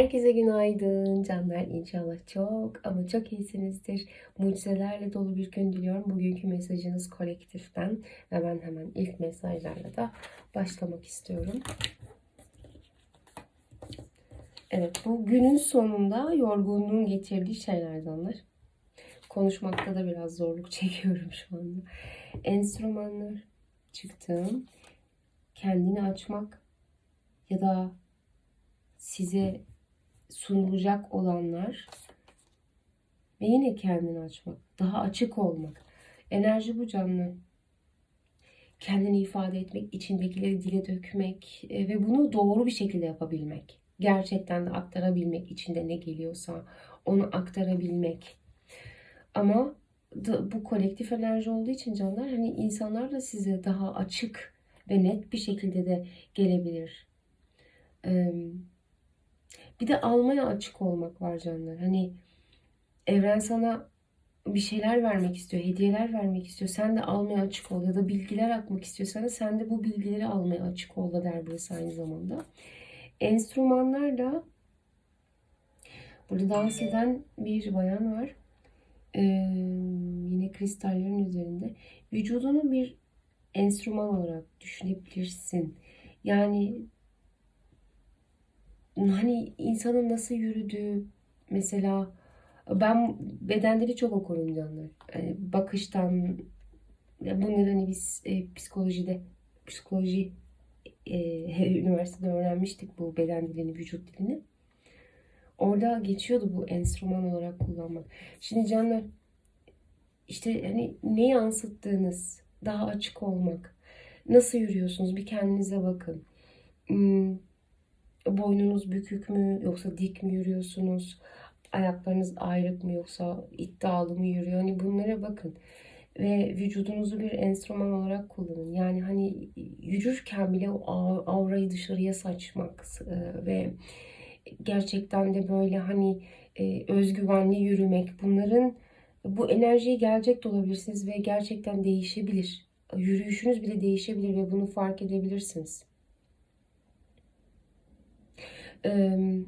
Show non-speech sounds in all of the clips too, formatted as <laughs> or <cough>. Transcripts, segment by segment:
Herkese günaydın canlar. İnşallah çok ama çok iyisinizdir. Mucizelerle dolu bir gün diliyorum. Bugünkü mesajınız kolektiften ve ben hemen ilk mesajlarla da başlamak istiyorum. Evet bu günün sonunda yorgunluğun getirdiği şeyler canlar. Konuşmakta da biraz zorluk <laughs> çekiyorum şu anda. Enstrümanlar çıktım. Kendini açmak ya da size sunulacak olanlar ve yine kendini açmak, daha açık olmak. Enerji bu canlı. Kendini ifade etmek, içindekileri dile dökmek e, ve bunu doğru bir şekilde yapabilmek. Gerçekten de aktarabilmek, içinde ne geliyorsa onu aktarabilmek. Ama bu kolektif enerji olduğu için canlar hani insanlar da size daha açık ve net bir şekilde de gelebilir. Ee, bir de almaya açık olmak var canlar. Hani evren sana bir şeyler vermek istiyor, hediyeler vermek istiyor. Sen de almaya açık ol ya da bilgiler akmak istiyorsan sen de bu bilgileri almaya açık ol da der burası aynı zamanda. Enstrümanlar da burada dans eden bir bayan var. Ee, yine kristallerin üzerinde. Vücudunu bir enstrüman olarak düşünebilirsin. Yani hani insanın nasıl yürüdüğü mesela ben bedenleri çok okurum canlar. Yani bakıştan ya bunları hani biz e, psikolojide psikoloji e, üniversitede öğrenmiştik bu beden dilini, vücut dilini. Orada geçiyordu bu enstrüman olarak kullanmak. Şimdi canlar işte hani ne yansıttığınız daha açık olmak. Nasıl yürüyorsunuz? Bir kendinize bakın. Hmm, boynunuz bükük mü yoksa dik mi yürüyorsunuz? Ayaklarınız ayrık mı yoksa iddialı mı yürüyor? Hani bunlara bakın. Ve vücudunuzu bir enstrüman olarak kullanın. Yani hani yürürken bile o aurayı dışarıya saçmak e, ve gerçekten de böyle hani e, özgüvenli yürümek bunların bu enerjiyi gelecek de olabilirsiniz ve gerçekten değişebilir. Yürüyüşünüz bile değişebilir ve bunu fark edebilirsiniz. Ee,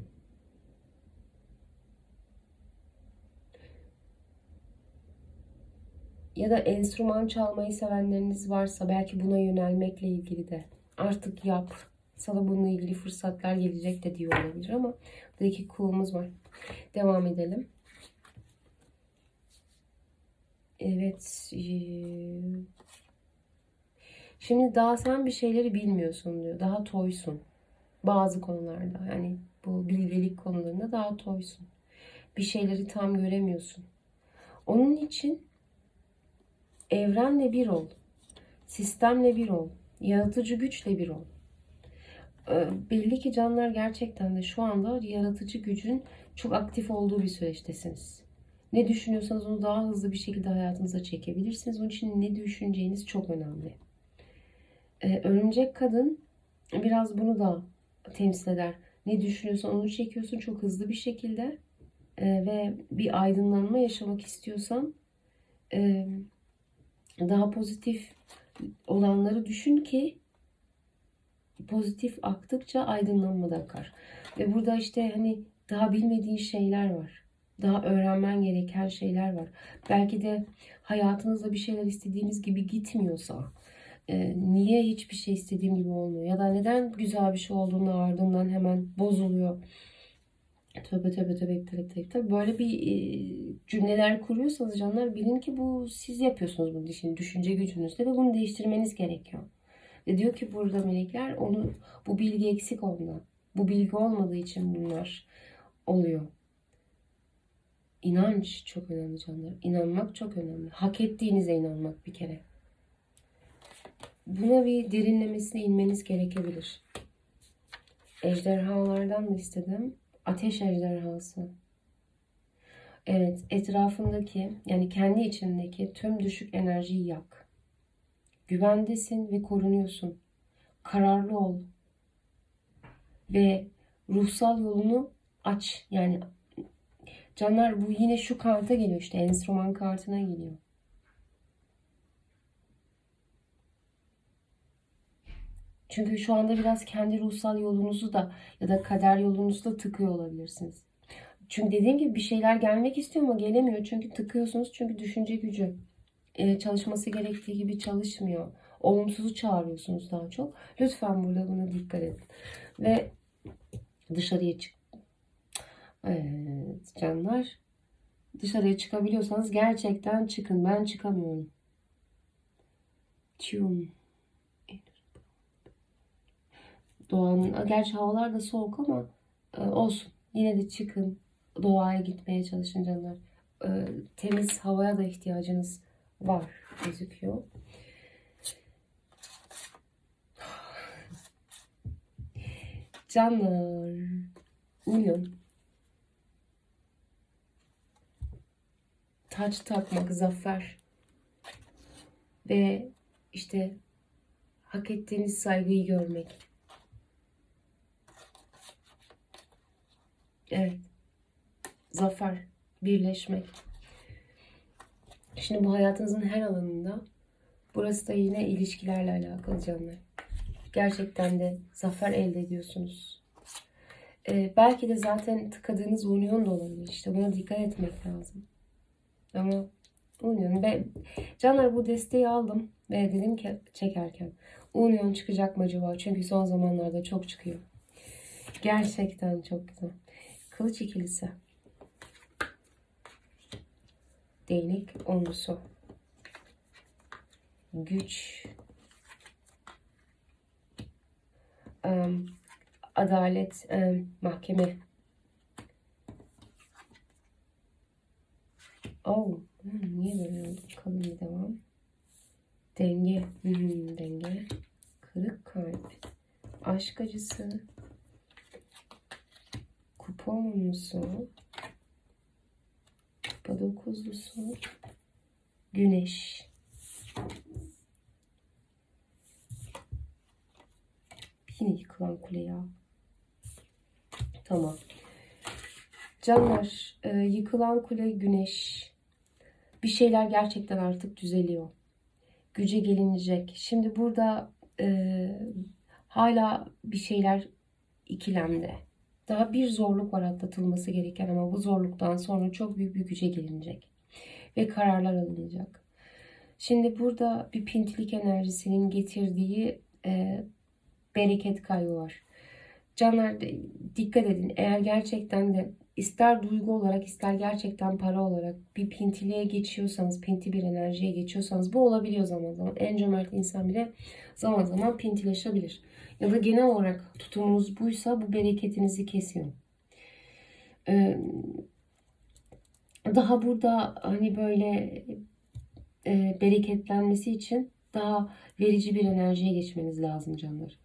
ya da enstrüman çalmayı sevenleriniz varsa belki buna yönelmekle ilgili de artık yap. Sana bununla ilgili fırsatlar gelecek de diyor olabilir ama burada iki kulumuz var. Devam edelim. Evet. Şimdi daha sen bir şeyleri bilmiyorsun diyor. Daha toysun bazı konularda yani bu bilgelik konularında daha toysun. Bir şeyleri tam göremiyorsun. Onun için evrenle bir ol. Sistemle bir ol. Yaratıcı güçle bir ol. Ee, belli ki canlar gerçekten de şu anda yaratıcı gücün çok aktif olduğu bir süreçtesiniz. Ne düşünüyorsanız onu daha hızlı bir şekilde hayatınıza çekebilirsiniz. Onun için ne düşüneceğiniz çok önemli. Ee, örümcek kadın biraz bunu da temsil eder. Ne düşünüyorsan onu çekiyorsun çok hızlı bir şekilde e, ve bir aydınlanma yaşamak istiyorsan e, daha pozitif olanları düşün ki pozitif aktıkça aydınlanma da akar. Ve burada işte hani daha bilmediğin şeyler var. Daha öğrenmen gereken şeyler var. Belki de hayatınızda bir şeyler istediğiniz gibi gitmiyorsa e, niye hiçbir şey istediğim gibi olmuyor ya da neden güzel bir şey olduğunda ardından hemen bozuluyor. Tövbe tövbe tövbe iptal iptal iptal. Böyle bir e, cümleler kuruyorsanız canlar bilin ki bu siz yapıyorsunuz bunu şimdi düşünce gücünüzde ve bunu değiştirmeniz gerekiyor. Ve diyor ki burada melekler onu bu bilgi eksik onda. Bu bilgi olmadığı için bunlar oluyor. İnanç çok önemli canlar. İnanmak çok önemli. Hak ettiğinize inanmak bir kere. Buna bir derinlemesine inmeniz gerekebilir. Ejderhalardan mı istedim? Ateş ejderhası. Evet, etrafındaki yani kendi içindeki tüm düşük enerjiyi yak. Güvendesin ve korunuyorsun. Kararlı ol. Ve ruhsal yolunu aç. Yani canlar bu yine şu karta geliyor işte enstrüman kartına geliyor. Çünkü şu anda biraz kendi ruhsal yolunuzu da ya da kader yolunuzu da tıkıyor olabilirsiniz. Çünkü dediğim gibi bir şeyler gelmek istiyor ama gelemiyor. Çünkü tıkıyorsunuz. Çünkü düşünce gücü e, çalışması gerektiği gibi çalışmıyor. Olumsuzu çağırıyorsunuz daha çok. Lütfen burada buna dikkat edin. Ve dışarıya çık. Evet canlar. Dışarıya çıkabiliyorsanız gerçekten çıkın. Ben çıkamıyorum. Tune. Doğanın, gerçi havalar da soğuk ama e, olsun. Yine de çıkın. Doğaya gitmeye çalışın canlar. E, temiz havaya da ihtiyacınız var gözüküyor. Canlar. Uyun. Taç takmak zafer. Ve işte hak ettiğiniz saygıyı görmek. Evet. Zafer, birleşmek. Şimdi bu hayatınızın her alanında burası da yine ilişkilerle alakalı canlar. Gerçekten de zafer elde ediyorsunuz. Ee, belki de zaten tıkadığınız union da olabilir. İşte buna dikkat etmek lazım. Ama union ve canlar bu desteği aldım ve dedim ki çekerken union çıkacak mı acaba? Çünkü son zamanlarda çok çıkıyor. Gerçekten çok güzel. Kılıç ikilisi. Değnek onlusu. Güç. Adalet em, mahkeme. Oh, hmm, niye böyle oldu? Kalın bir devam. Denge. Hmm, denge. Kırık kalp. Aşk acısı. Dokuzlusu. Güneş. Yine yıkılan kule ya. Tamam. Canlar, e, yıkılan kule güneş. Bir şeyler gerçekten artık düzeliyor. Güce gelinecek. Şimdi burada e, hala bir şeyler ikilemde. Daha bir zorluk var atlatılması gereken ama bu zorluktan sonra çok büyük bir güce gelinecek. Ve kararlar alınacak. Şimdi burada bir pintilik enerjisinin getirdiği e, bereket kaybı var. Canlar dikkat edin. Eğer gerçekten de ister duygu olarak ister gerçekten para olarak bir pintiliğe geçiyorsanız, pinti bir enerjiye geçiyorsanız bu olabiliyor zaman zaman. En cömert insan bile zaman zaman pintileşebilir. Ya da genel olarak tutumunuz buysa bu bereketinizi kesiyor. Ee, daha burada hani böyle e, bereketlenmesi için daha verici bir enerjiye geçmeniz lazım canlar.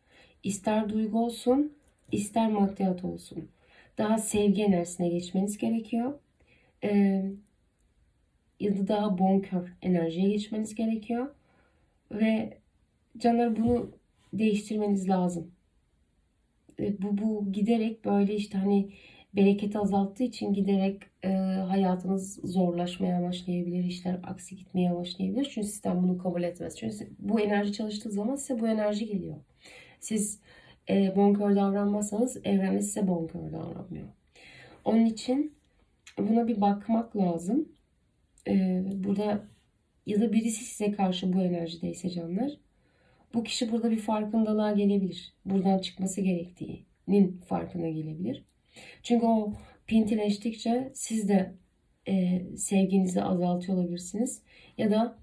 İster duygu olsun, ister maddiyat olsun. Daha sevgi enerjisine geçmeniz gerekiyor. Ee, ya da daha bonkör enerjiye geçmeniz gerekiyor. Ve canlar bunu değiştirmeniz lazım. Ee, bu, bu giderek böyle işte hani bereketi azalttığı için giderek e, hayatınız zorlaşmaya başlayabilir, işler aksi gitmeye başlayabilir. Çünkü sistem bunu kabul etmez. Çünkü bu enerji çalıştığı zaman size bu enerji geliyor. Siz e, bonkör davranmazsanız evren size bonkör davranmıyor. Onun için buna bir bakmak lazım. E, burada ya da birisi size karşı bu enerjideyse canlar. Bu kişi burada bir farkındalığa gelebilir. Buradan çıkması gerektiğinin farkına gelebilir. Çünkü o pintileştikçe siz de e, sevginizi azaltıyor olabilirsiniz. Ya da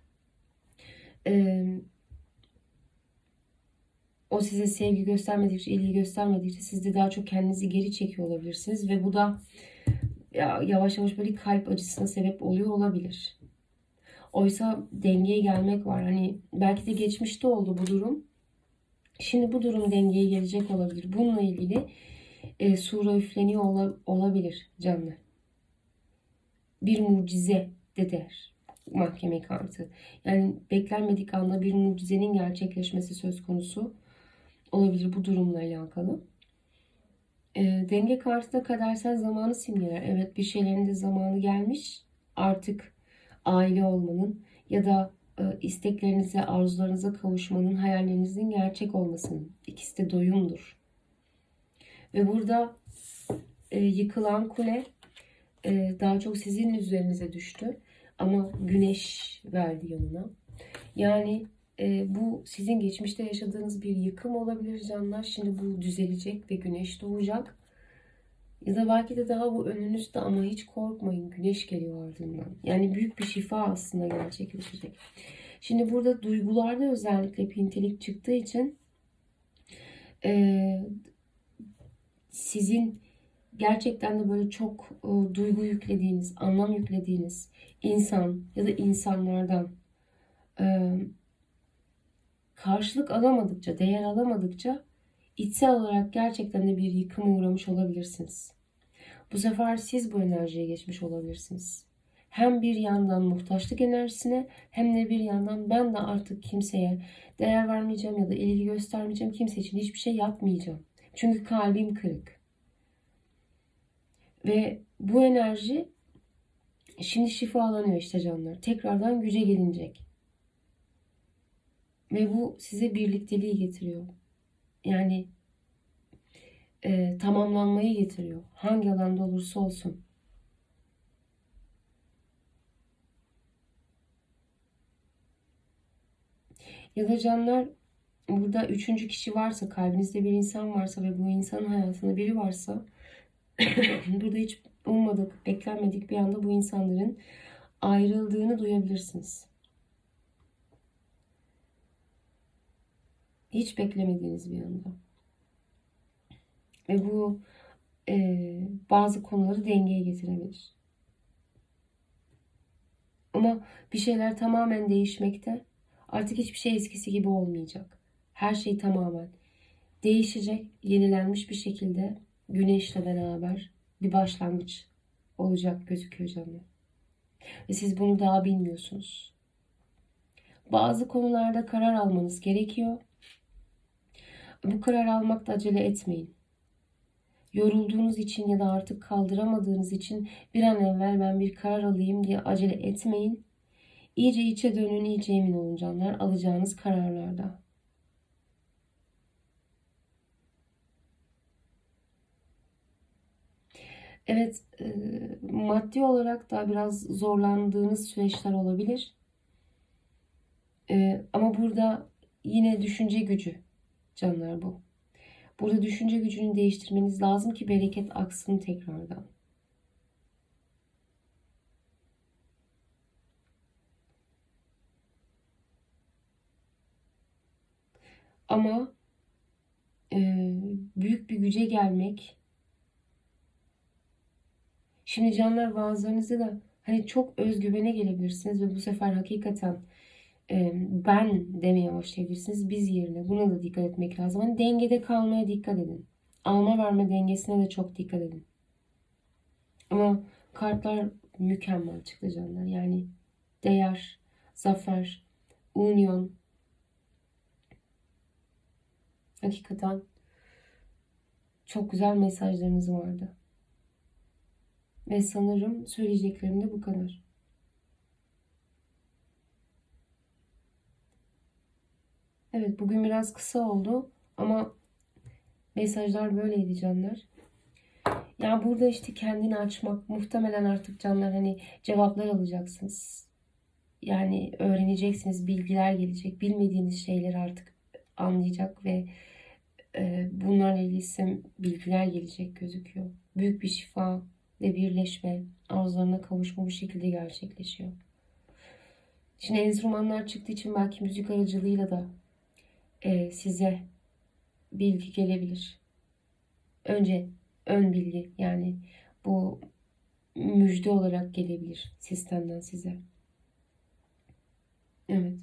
e, o size sevgi göstermedikçe, ilgi göstermedikçe siz de daha çok kendinizi geri çekiyor olabilirsiniz. Ve bu da ya, yavaş yavaş böyle kalp acısına sebep oluyor olabilir. Oysa dengeye gelmek var. Hani belki de geçmişte oldu bu durum. Şimdi bu durum dengeye gelecek olabilir. Bununla ilgili e, sura üfleniyor ola, olabilir canlı. Bir mucize de der mahkeme kartı. Yani beklenmedik anda bir mucizenin gerçekleşmesi söz konusu olabilir bu durumla alakalı. E, denge kartı da kadersel zamanı simgeler. Evet bir şeylerin de zamanı gelmiş. Artık aile olmanın ya da e, isteklerinize, arzularınıza kavuşmanın, hayallerinizin gerçek olmasının. İkisi de doyumdur. Ve burada e, yıkılan kule e, daha çok sizin üzerinize düştü. Ama güneş verdi yanına. Yani e, bu sizin geçmişte yaşadığınız bir yıkım olabilir canlar. Şimdi bu düzelecek ve güneş doğacak. Ya da belki de daha bu önünüzde ama hiç korkmayın. Güneş geliyor ardından. Yani büyük bir şifa aslında gerçekleşecek. Şimdi burada duygularda özellikle pintilik çıktığı için e, sizin gerçekten de böyle çok e, duygu yüklediğiniz, anlam yüklediğiniz insan ya da insanlardan e, karşılık alamadıkça, değer alamadıkça içsel olarak gerçekten de bir yıkıma uğramış olabilirsiniz. Bu sefer siz bu enerjiye geçmiş olabilirsiniz. Hem bir yandan muhtaçlık enerjisine hem de bir yandan ben de artık kimseye değer vermeyeceğim ya da ilgi göstermeyeceğim. Kimse için hiçbir şey yapmayacağım. Çünkü kalbim kırık. Ve bu enerji şimdi şifalanıyor işte canlar. Tekrardan güce gelinecek. Ve bu size birlikteliği getiriyor. Yani e, tamamlanmayı getiriyor. Hangi alanda olursa olsun. Ya da canlar burada üçüncü kişi varsa, kalbinizde bir insan varsa ve bu insanın hayatında biri varsa <clears throat> burada hiç ummadık, beklenmedik bir anda bu insanların ayrıldığını duyabilirsiniz. Hiç beklemediğiniz bir anda. Ve bu e, bazı konuları dengeye getirebilir. Ama bir şeyler tamamen değişmekte. Artık hiçbir şey eskisi gibi olmayacak. Her şey tamamen değişecek, yenilenmiş bir şekilde güneşle beraber bir başlangıç olacak gözüküyor canlar. Ve siz bunu daha bilmiyorsunuz. Bazı konularda karar almanız gerekiyor. Bu karar almakta acele etmeyin. Yorulduğunuz için ya da artık kaldıramadığınız için bir an evvel ben bir karar alayım diye acele etmeyin. İyice içe dönün, iyice emin olun canlar alacağınız kararlarda. Evet, e, maddi olarak da biraz zorlandığınız süreçler olabilir. E, ama burada yine düşünce gücü canlar bu. Burada düşünce gücünü değiştirmeniz lazım ki bereket aksın tekrardan. Ama e, büyük bir güce gelmek Şimdi canlar bazılarınızda da hani çok özgüvene gelebilirsiniz ve bu sefer hakikaten e, ben demeye başlayabilirsiniz biz yerine. Buna da dikkat etmek lazım. Hani dengede kalmaya dikkat edin. Alma verme dengesine de çok dikkat edin. Ama kartlar mükemmel çıktı canlar. Yani değer, zafer, union. Hakikaten çok güzel mesajlarınız vardı. Ve sanırım söyleyeceklerim de bu kadar. Evet bugün biraz kısa oldu ama mesajlar böyleydi canlar. Ya burada işte kendini açmak muhtemelen artık canlar hani cevaplar alacaksınız. Yani öğreneceksiniz, bilgiler gelecek. Bilmediğiniz şeyleri artık anlayacak ve e, bunlarla ilgili bilgiler gelecek gözüküyor. Büyük bir şifa ve birleşme, arzularına kavuşma bu şekilde gerçekleşiyor. Şimdi enstrümanlar çıktığı için belki müzik aracılığıyla da e, size bilgi gelebilir. Önce ön bilgi yani bu müjde olarak gelebilir sistemden size. Evet.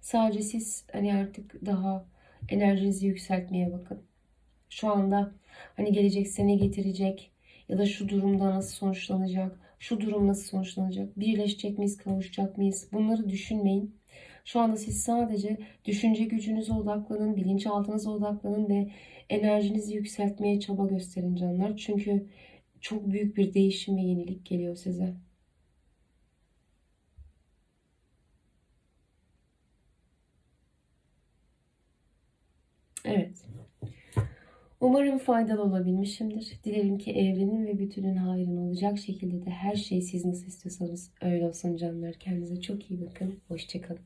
Sadece siz hani artık daha enerjinizi yükseltmeye bakın. Şu anda hani gelecek sene getirecek ya da şu durumda nasıl sonuçlanacak, şu durum nasıl sonuçlanacak, birleşecek miyiz, kavuşacak mıyız bunları düşünmeyin. Şu anda siz sadece düşünce gücünüze odaklanın, bilinçaltınıza odaklanın ve enerjinizi yükseltmeye çaba gösterin canlar. Çünkü çok büyük bir değişim ve yenilik geliyor size. Evet. Umarım faydalı olabilmişimdir. Dilerim ki evrenin ve bütünün hayrına olacak şekilde de her şey siz nasıl istiyorsanız öyle olsun canlar. Kendinize çok iyi bakın. Hoşçakalın.